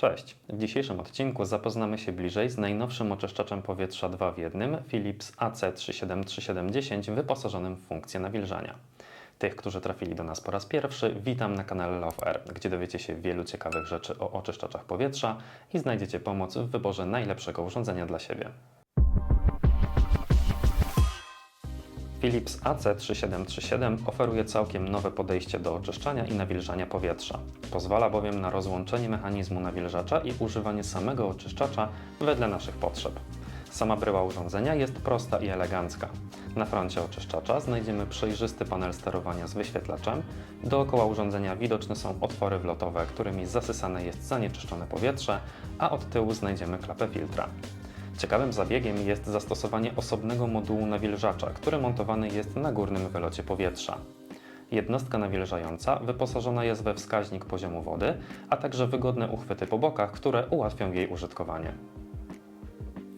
Cześć! W dzisiejszym odcinku zapoznamy się bliżej z najnowszym oczyszczaczem powietrza 2 w 1 Philips AC373710 wyposażonym w funkcję nawilżania. Tych, którzy trafili do nas po raz pierwszy, witam na kanale Love Air, gdzie dowiecie się wielu ciekawych rzeczy o oczyszczaczach powietrza i znajdziecie pomoc w wyborze najlepszego urządzenia dla siebie. Philips AC3737 oferuje całkiem nowe podejście do oczyszczania i nawilżania powietrza. Pozwala bowiem na rozłączenie mechanizmu nawilżacza i używanie samego oczyszczacza wedle naszych potrzeb. Sama bryła urządzenia jest prosta i elegancka. Na froncie oczyszczacza znajdziemy przejrzysty panel sterowania z wyświetlaczem. Dookoła urządzenia widoczne są otwory wlotowe, którymi zasysane jest zanieczyszczone powietrze, a od tyłu znajdziemy klapę filtra. Ciekawym zabiegiem jest zastosowanie osobnego modułu nawilżacza, który montowany jest na górnym wylocie powietrza. Jednostka nawilżająca wyposażona jest we wskaźnik poziomu wody, a także wygodne uchwyty po bokach, które ułatwią jej użytkowanie.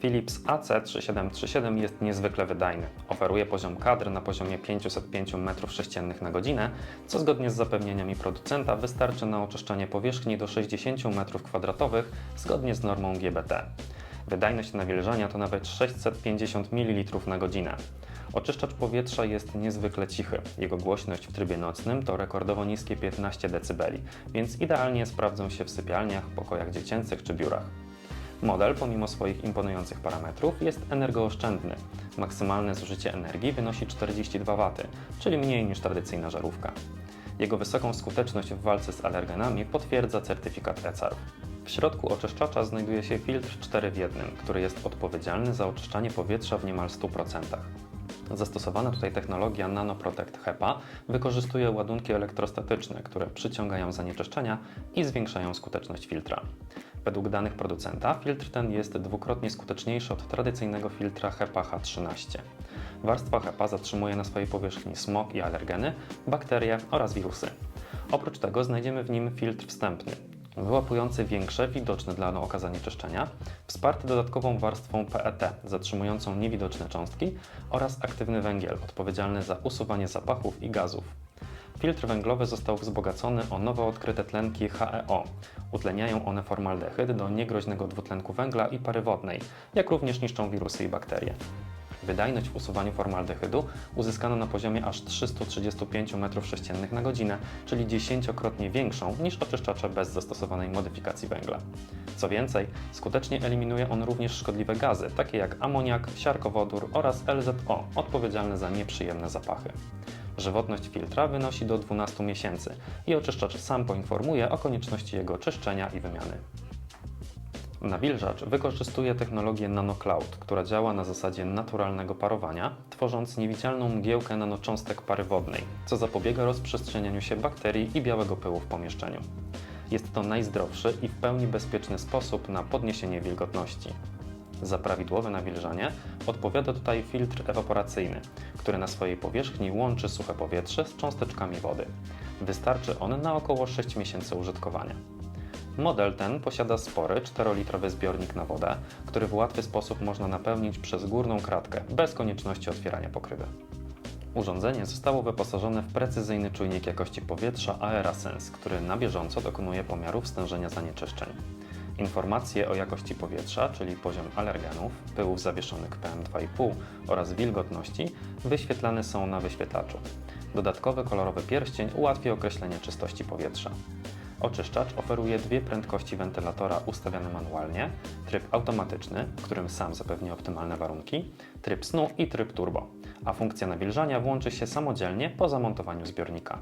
Philips AC3737 jest niezwykle wydajny. Oferuje poziom kadr na poziomie 505 m3 na godzinę, co zgodnie z zapewnieniami producenta wystarczy na oczyszczanie powierzchni do 60 m2 zgodnie z normą GBT. Wydajność nawilżania to nawet 650 ml na godzinę. Oczyszczacz powietrza jest niezwykle cichy. Jego głośność w trybie nocnym to rekordowo niskie 15 dB, więc idealnie sprawdzą się w sypialniach, pokojach dziecięcych czy biurach. Model, pomimo swoich imponujących parametrów, jest energooszczędny. Maksymalne zużycie energii wynosi 42 W, czyli mniej niż tradycyjna żarówka. Jego wysoką skuteczność w walce z alergenami potwierdza certyfikat ECARF. W środku oczyszczacza znajduje się filtr 4 w 1, który jest odpowiedzialny za oczyszczanie powietrza w niemal 100%. Zastosowana tutaj technologia NanoProtect HEPA wykorzystuje ładunki elektrostatyczne, które przyciągają zanieczyszczenia i zwiększają skuteczność filtra. Według danych producenta filtr ten jest dwukrotnie skuteczniejszy od tradycyjnego filtra HEPA H13. Warstwa HEPA zatrzymuje na swojej powierzchni smog i alergeny, bakterie oraz wirusy. Oprócz tego znajdziemy w nim filtr wstępny, wyłapujący większe, widoczne dla oka zanieczyszczenia, wsparty dodatkową warstwą PET, zatrzymującą niewidoczne cząstki oraz aktywny węgiel, odpowiedzialny za usuwanie zapachów i gazów. Filtr węglowy został wzbogacony o nowo odkryte tlenki HEO. Utleniają one formaldehyd do niegroźnego dwutlenku węgla i pary wodnej, jak również niszczą wirusy i bakterie. Wydajność w usuwaniu formaldehydu uzyskano na poziomie aż 335 m3 na godzinę, czyli dziesięciokrotnie większą niż oczyszczacze bez zastosowanej modyfikacji węgla. Co więcej, skutecznie eliminuje on również szkodliwe gazy, takie jak amoniak, siarkowodór oraz LZO, odpowiedzialne za nieprzyjemne zapachy. Żywotność filtra wynosi do 12 miesięcy i oczyszczacz sam poinformuje o konieczności jego czyszczenia i wymiany. Nawilżacz wykorzystuje technologię NanoCloud, która działa na zasadzie naturalnego parowania, tworząc niewidzialną mgiełkę nanocząstek pary wodnej, co zapobiega rozprzestrzenianiu się bakterii i białego pyłu w pomieszczeniu. Jest to najzdrowszy i w pełni bezpieczny sposób na podniesienie wilgotności. Za prawidłowe nawilżanie odpowiada tutaj filtr ewaporacyjny, który na swojej powierzchni łączy suche powietrze z cząsteczkami wody. Wystarczy on na około 6 miesięcy użytkowania. Model ten posiada spory 4-litrowy zbiornik na wodę, który w łatwy sposób można napełnić przez górną kratkę, bez konieczności otwierania pokrywy. Urządzenie zostało wyposażone w precyzyjny czujnik jakości powietrza AeraSense, który na bieżąco dokonuje pomiarów stężenia zanieczyszczeń. Informacje o jakości powietrza, czyli poziom alergenów, pyłów zawieszonych PM2,5 oraz wilgotności wyświetlane są na wyświetlaczu. Dodatkowy kolorowy pierścień ułatwi określenie czystości powietrza. Oczyszczacz oferuje dwie prędkości wentylatora ustawiane manualnie, tryb automatyczny, w którym sam zapewni optymalne warunki, tryb snu i tryb turbo, a funkcja nawilżania włączy się samodzielnie po zamontowaniu zbiornika.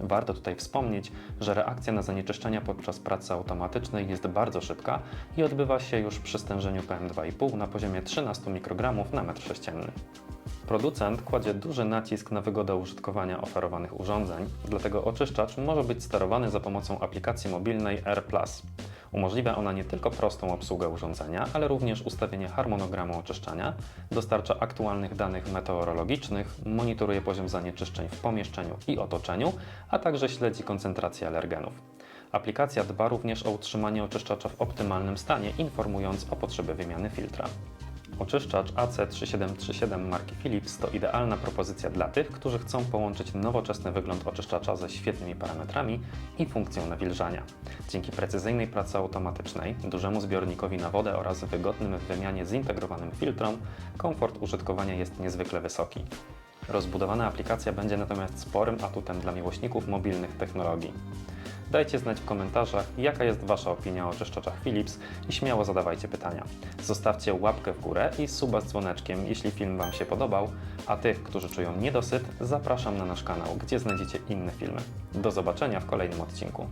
Warto tutaj wspomnieć, że reakcja na zanieczyszczenia podczas pracy automatycznej jest bardzo szybka i odbywa się już przy stężeniu PM2,5 na poziomie 13 mikrogramów na metr sześcienny. Producent kładzie duży nacisk na wygodę użytkowania oferowanych urządzeń, dlatego oczyszczacz może być sterowany za pomocą aplikacji mobilnej R+. Umożliwia ona nie tylko prostą obsługę urządzenia, ale również ustawienie harmonogramu oczyszczania, dostarcza aktualnych danych meteorologicznych, monitoruje poziom zanieczyszczeń w pomieszczeniu i otoczeniu, a także śledzi koncentrację alergenów. Aplikacja dba również o utrzymanie oczyszczacza w optymalnym stanie, informując o potrzebie wymiany filtra. Oczyszczacz AC3737 marki Philips to idealna propozycja dla tych, którzy chcą połączyć nowoczesny wygląd oczyszczacza ze świetnymi parametrami i funkcją nawilżania. Dzięki precyzyjnej pracy automatycznej, dużemu zbiornikowi na wodę oraz wygodnym w wymianie zintegrowanym filtrom, komfort użytkowania jest niezwykle wysoki. Rozbudowana aplikacja będzie natomiast sporym atutem dla miłośników mobilnych technologii. Dajcie znać w komentarzach, jaka jest Wasza opinia o czyszczaczach Philips i śmiało zadawajcie pytania. Zostawcie łapkę w górę i suba z dzwoneczkiem, jeśli film Wam się podobał, a tych, którzy czują niedosyt, zapraszam na nasz kanał, gdzie znajdziecie inne filmy. Do zobaczenia w kolejnym odcinku.